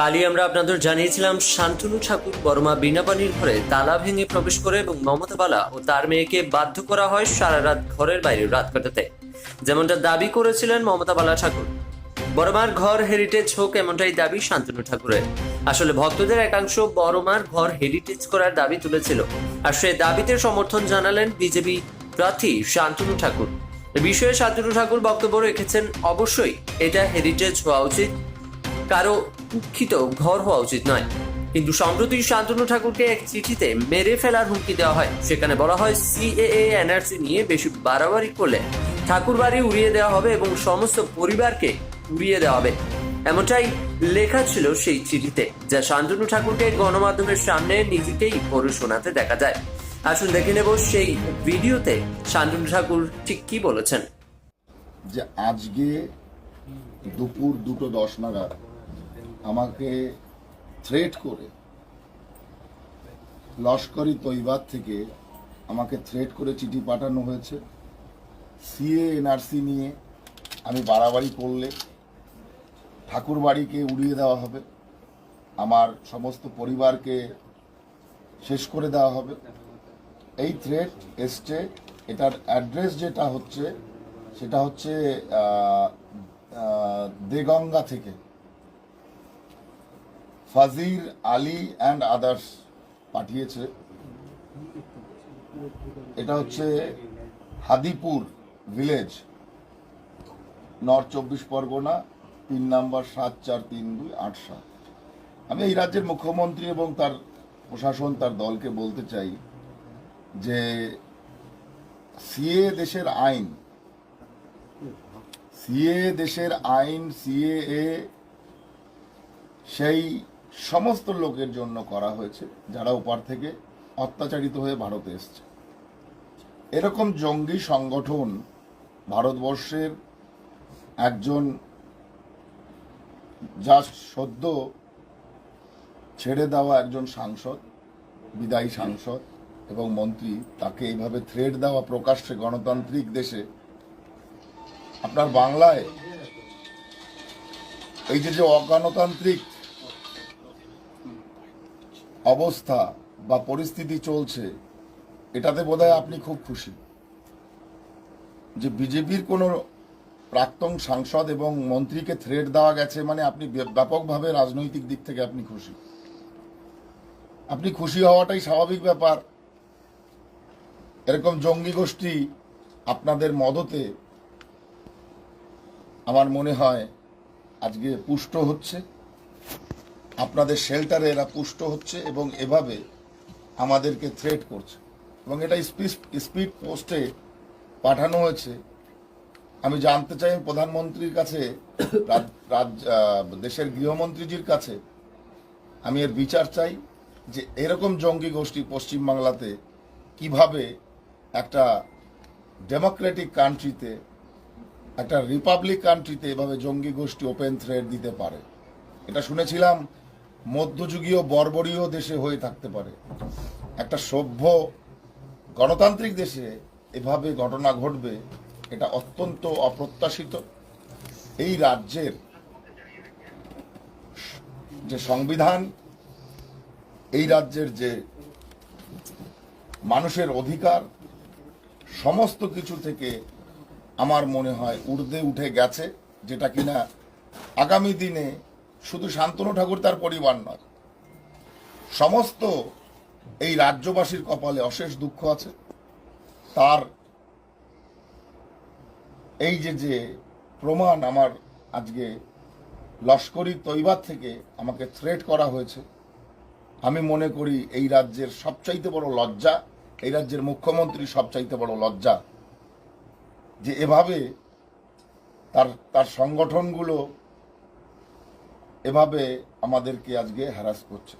কালই আমরা আপনাদের জানিয়েছিলাম শান্তনু ঠাকুর, বর্মা বিনাপানির ঘরে তালা ভেঙে প্রবেশ করে এবং মমতা বালা ও তার মেয়েকে বাধ্য করা হয় সারা রাত ঘরের বাইরে রাত কাটাতে। যেমনটা দাবি করেছিলেন মমতা বালা ঠাকুর। বড়মার ঘর হেরিটেজ হোক এমনটাই দাবি শান্তনু ঠাকুরের। আসলে ভক্তদের একাংশ বড়মার ঘর হেরিটেজ করার দাবি তুলেছিল। আর সে দাবিতে সমর্থন জানালেন বিজেপি প্রার্থী শান্তনু ঠাকুর। বিষয়ে শান্তনু ঠাকুর বক্তব্য রেখেছেন, অবশ্যই এটা হেরিটেজ হওয়া উচিত। কারও কুক্ষিত ঘর হওয়া উচিত নয়। কিন্তু সম্প্রতি শান্তনু ঠাকুরকে এক চিঠিতে মেরে ফেলার হুমকি দেওয়া হয়। সেখানে বলা হয়, সিএএ এনআরসি নিয়ে বেশি বাড়াবাড়ি করলে ঠাকুর বাড়ি উড়িয়ে দেওয়া হবে এবং সমস্ত পরিবারকে উড়িয়ে দেওয়া হবে। এমনটাই লেখা ছিল সেই চিঠিতে, যা শান্তনু ঠাকুরকে গণমাধ্যমের সামনে নিজেকেই পড়ে শোনাতে দেখা যায়। আসুন দেখে নেব সেই ভিডিওতে শান্তনু ঠাকুর ঠিক কি বলেছেন। যে আজকে দুপুর দুটো দশ নাগাদ আমাকে থ্রেট করে, লস্করি তৈবাদ থেকে আমাকে থ্রেট করে চিঠি পাঠানো হয়েছে। সিএ এনআরসি নিয়ে আমি বাড়াবাড়ি করলে ঠাকুর বাড়িকে উড়িয়ে দেওয়া হবে, আমার সমস্ত পরিবারকে শেষ করে দেওয়া হবে। এই থ্রেট এসছে, এটার অ্যাড্রেস যেটা হচ্ছে, সেটা হচ্ছে দেগঙ্গা থেকে। ফাজির আলী অ্যান্ড আদার্স পাঠিয়েছে। এটা হচ্ছে হাদিপুর ভিলেজ নর্থ চব্বিশ পরগনা, তিন নাম্বার সাত চার তিন দুই আট সাত। আমি এই রাজ্যের মুখ্যমন্ত্রী এবং তার প্রশাসন, তার দলকে বলতে চাই যে, সিএ দেশের আইন, সিএ দেশের আইন সিএ সেই সমস্ত লোকের জন্য করা হয়েছে, যারা ওপার থেকে অত্যাচারিত হয়ে ভারতে এসছে। এরকম জঙ্গি সংগঠন ভারতবর্ষের একজন যা সদ্য ছেড়ে দেওয়া একজন সাংসদ, বিদায়ী সাংসদ এবং মন্ত্রী, তাকে এইভাবে থ্রেড দেওয়া প্রকাশ্যে গণতান্ত্রিক দেশে, আপনার বাংলায় এই যে যে অগণতান্ত্রিক অবস্থা বা পরিস্থিতি চলছে, এটাতে বোধহয় আপনি খুব খুশি। যে বিজেপির কোনো প্রাক্তন সাংসদ এবং মন্ত্রীকে থ্রেড দেওয়া গেছে মানে আপনি ব্যাপকভাবে রাজনৈতিক দিক থেকে আপনি খুশি। আপনি খুশি হওয়াটাই স্বাভাবিক ব্যাপার। এরকম জঙ্গি গোষ্ঠী আপনাদের মদতে আমার মনে হয় আজকে পুষ্ট হচ্ছে। আপনাদের শেল্টারে এরা পুষ্ট হচ্ছে এবং এভাবে আমাদেরকে থ্রেট করছে। এবং এটা স্পিড পোস্টে পাঠানো হয়েছে। আমি জানতে চাই প্রধানমন্ত্রীর কাছে দেশের গৃহমন্ত্রীজির কাছে, আমি এর বিচার চাই যে এরকম জঙ্গি গোষ্ঠী পশ্চিমবাংলাতে কীভাবে একটা ডেমোক্রেটিক কান্ট্রিতে একটা রিপাবলিক কান্ট্রিতে এভাবে জঙ্গি গোষ্ঠী ওপেন থ্রেড দিতে পারে। এটা শুনেছিলাম মধ্যযুগীয় বর্বরীয় দেশে হয়ে থাকতে পারে। একটা সভ্য গণতান্ত্রিক দেশে এভাবে ঘটনা ঘটবে, এটা অত্যন্ত অপ্রত্যাশিত। এই রাজ্যের যে সংবিধান, এই রাজ্যের যে মানুষের অধিকার, সমস্ত কিছু থেকে আমার মনে হয় ঊর্ধ্বে উঠে গেছে, যেটা কিনা আগামী দিনে শুধু শান্তনু ঠাকুর তার পরিবার নয়। সমস্ত এই রাজ্যবাসীর কপালে অশেষ দুঃখ আছে। তার এই যে যে প্রমাণ আমার আজকে লস্করি তৈবাদ থেকে আমাকে থ্রেট করা হয়েছে, আমি মনে করি এই রাজ্যের সবচাইতে বড় লজ্জা, এই রাজ্যের মুখ্যমন্ত্রী সবচাইতে বড় লজ্জা যে এভাবে তার তার সংগঠনগুলো এভাবে আমাদেরকে আজকে হ্যারাস করছে।